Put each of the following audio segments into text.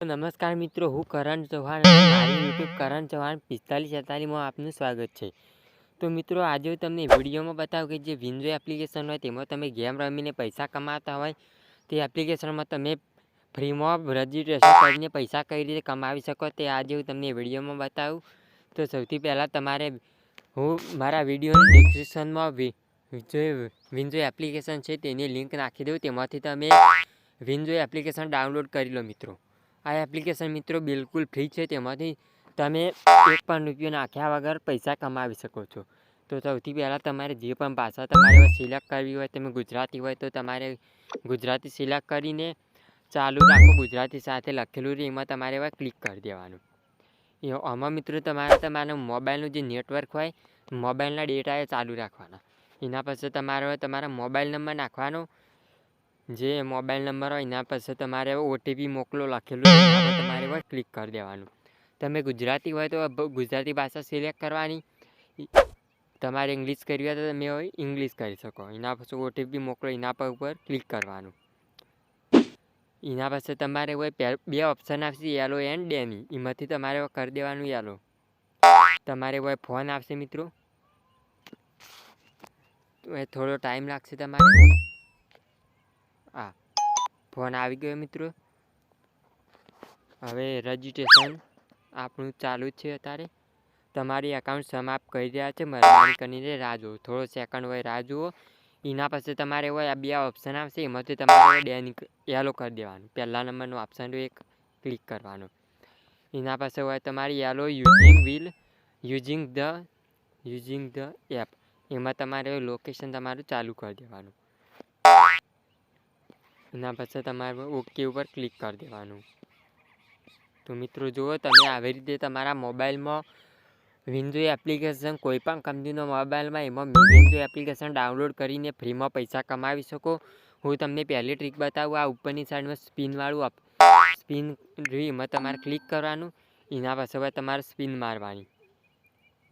નમસ્કાર મિત્રો, હું કરણ ચૌહાણ મારી યુટ્યુબ કરણ ચૌહાણ પિસ્તાલીસ છેતાલીસમાં આપનું સ્વાગત છે. તો મિત્રો, આજે હું તમને વિડીયોમાં બતાવું કે જે વિન્ડો એપ્લિકેશન હોય તેમાં તમે ગેમ રમીને પૈસા કમાતા હોય, તે એપ્લિકેશનમાં તમે ફ્રીમાં રજીસ્ટ્રેશન કરીને પૈસા કઈ રીતે કમાવી શકો તે આજે હું તમને વિડીયોમાં બતાવું. તો સૌથી પહેલાં તમારે, હું મારા વિડીયોની ડિસ્ક્રિપ્શનમાં જે વિન્ડો એપ્લિકેશન છે તેની લિંક નાખી દઉં, તેમાંથી તમે વિન્ડો એપ્લિકેશન ડાઉનલોડ કરી લો મિત્રો. આ એપ્લિકેશન મિત્રો બિલકુલ ફ્રી છે, તેમાંથી તમે એક પણ રૂપિયો નાખ્યા વગર પૈસા કમાવી શકો છો. તો સૌથી પહેલાં તમારે જે પણ ભાષા તમારે સિલેક્ટ કરવી હોય, તમે ગુજરાતી હોય, તો તમારે ગુજરાતી સિલેક્ટ કરીને ચાલુ રાખો. ગુજરાતી સાથે લખેલું રહે, એમાં તમારે એવા ક્લિક કરી દેવાનું. એ આમાં મિત્રો તમારે તમારા મોબાઈલનું જે નેટવર્ક હોય મોબાઈલના ડેટા એ ચાલુ રાખવાના. એના પછી તમારે તમારા મોબાઈલ નંબર નાખવાનો જે મોબાઈલ નંબર હોય એના પાસે તમારે ઓટીપી મોકલો, લખેલું તમારે હોય ક્લિક કરી દેવાનું. તમે ગુજરાતી હોય તો ગુજરાતી ભાષા સિલેક્ટ કરવાની. તમારે ઇંગ્લિશ કરવી હોય તો તમે હોય ઇંગ્લિશ કરી શકો. એના પછી ઓટીપી મોકલો, એના પર ઉપર ક્લિક કરવાનું. એના પછી તમારે હોય બે ઓપ્શન આપશે યલો એન્ડ ડેની એમાંથી તમારે કરી દેવાનું યલો તમારે હોય ફોન આપશે મિત્રો. થોડો ટાઈમ લાગશે તમારે. હા ફોન આવી ગયો મિત્રો. હવે રજિસ્ટ્રેશન આપણું ચાલુ જ છે અત્યારે. તમારી એકાઉન્ટ સમાપ્ત કરી રહ્યા છે. મહેરબાની કરીને રાહ જુઓ. થોડો સેકન્ડ હોય, રાહ જુઓ. એના પછી તમારે હોય, આ બે ઓપ્શન આવશે. એમાંથી તમારે ડેની યેલો કરી દેવાનું. પહેલા નંબરનું ઓપ્શન એક ક્લિક કરવાનું. એના પાસે હોય તમારી yellow using will using the using the app એમાં તમારે લોકેશન તમારું ચાલુ કરી દેવાનું. એના પછી તમારે ઓકે ઉપર ક્લિક કરી દેવાનું. તો મિત્રો, જુઓ, તમે આવી રીતે તમારા મોબાઈલમાં વિન્ડો એપ્લિકેશન કોઈપણ કંપનીનો મોબાઈલમાં એમાં વિન્ડો એપ્લિકેશન ડાઉનલોડ કરીને ફ્રીમાં પૈસા કમાવી શકો. હું તમને પહેલી ટ્રીક બતાવું, આ ઉપરની સાઈડમાં સ્પિનવાળું સ્પિન એમાં તમારે ક્લિક કરવાનું. એના પછી તમારે સ્પિન મારવાની.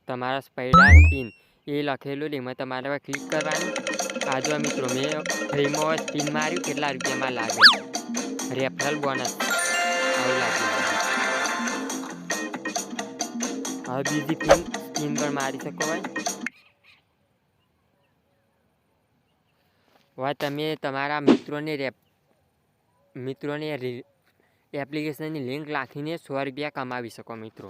તમારા સ્પૈડા સ્પિન, એ લખેલું એમાં તમારે ક્લિક કરવાનું. આ જો મિત્રો, મેં ફ્રીમાં સ્પિન માર્યું, કેટલા રૂપિયામાં લાગે? Referral bonus. આવું લાગ્યું હવે બીજી પિન પિન પણ મારી શકો ભાઈ. હવે તમે તમારા મિત્રોને રેપ, મિત્રોને એપ્લિકેશનની લિંક નાખીને સો રૂપિયા કમાવી શકો મિત્રો.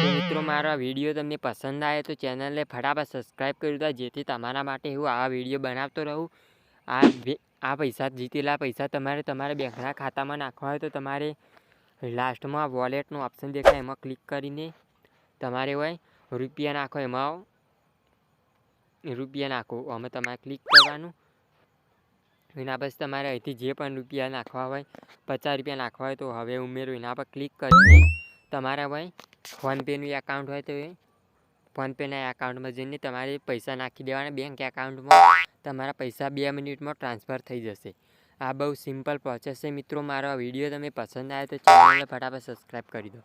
તો મિત્રો, મારા વીડિયો તમને પસંદ આવે તો ચેનલને ફટાફટ સબસ્ક્રાઈબ કરી દો, જેથી તમારા માટે હું આ વીડિયો બનાવતો રહું. આ આ પૈસા જીતેલા પૈસા તમારે તમારા બેંકના ખાતામાં નાખવા હોય તો તમારે લાસ્ટમાં વોલેટનું ઓપ્શન દેખાય, એમાં ક્લિક કરીને તમારે હોય, રૂપિયા નાખો, એમાં રૂપિયા નાખો અમે તમારે ક્લિક કરવાનું. એના પછી તમારે અહીંથી જે પણ રૂપિયા નાખવા હોય, પચાસ રૂપિયા નાખવા હોય તો હવે ઉમેરો, એના પર ક્લિક કરીને તમારા હોય ફોનપેનું એકાઉન્ટ હોય તો એ. ફોનપેના એકાઉન્ટમાં જઈને તમારે પૈસા નાખી દેવાના બેંક એકાઉન્ટમાં તમારા પૈસા બે મિનિટમાં ટ્રાન્સફર થઈ જશે. આ બહુ સિમ્પલ પ્રોસેસ છે. મિત્રો, મારો વીડિયો તમે પસંદ આવે તો ચેનલને ફટાફટ સબસ્ક્રાઈબ કરી દો.